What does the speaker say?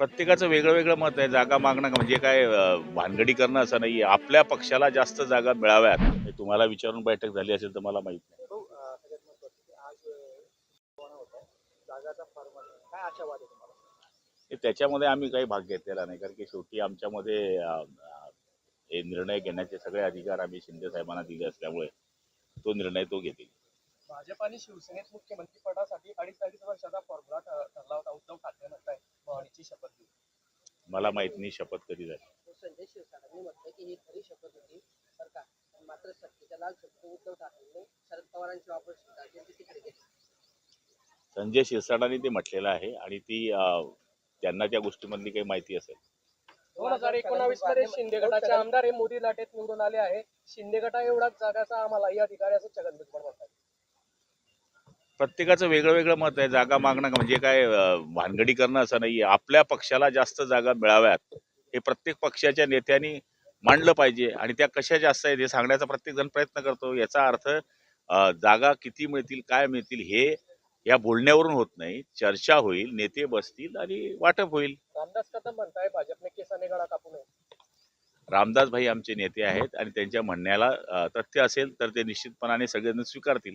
प्रत्येकाचं वेगळं वेगळं मत आहे जागा मागणं म्हणजे काय भानगडी करणं असं नाही आपल्या पक्षाला जास्त जागा मिळाव्यात हे तुम्हाला विचारून बैठक झाली असेल तर मला माहीत नाही. हे त्याच्यामध्ये आम्ही काही भाग घेतलेला नाही. कारण की शेवटी आमच्यामध्ये हे निर्णय घेण्याचे सगळे अधिकार आम्ही शिंदे साहेबांना दिले असल्यामुळे तो निर्णय तो घेतील. भाजप आणि शिवसेनेत मुख्यमंत्री पदासाठी अडीच अडीच वर्षाचा फॉर्म्युला ठरला होता. उद्धव ठाकरे शपथ घेऊन मला माहीत नाही शपथ कधी झाली. संजय शिरसाटांनी म्हटलं की ही खरी शपथ होती सरकार मात्र सत्तेच्या लाल शपथ उद्धव ठाकरेंनी शरद पवारांची वापर ती तिकडे गेली. संजय शिरसाटांनी ते म्हटलेलं आहे आणि ती अं, त्यांना त्या गोष्टीमधली काही माहिती असेल. दोन हजार एकोणावीसमध्ये शिंदे गटाचे आमदार हे मोदी लाटेत निवडून आले आहे. शिंदे गटा एवढाच जागाचा आम्हाला या अधिकारी असं छगन भुजबळ म्हणतात. प्रत्येकाचं वेगळं वेगळं मत आहे जागा मागणं म्हणजे काय भानगडी करणं असं नाही आपल्या पक्षाला जास्त जागा मिळाव्यात हे प्रत्येक पक्षाच्या नेत्यांनी मांडलं पाहिजे आणि त्या कशा जास्त आहेत हे सांगण्याचा प्रत्येक जण प्रयत्न करतो. याचा अर्थ जागा किती मिळतील काय मिळतील हे या बोलण्यावरून होत नाही. चर्चा होईल नेते बसतील आणि वाटप होईल. रामदास कदम म्हणताय भाजपने केसाने गळा कापू नये? रामदास भाई आमचे नेते आहेत आणि त्यांच्या म्हणण्याला तथ्य असेल तर ते निश्चितपणाने सगळेजण स्वीकारतील.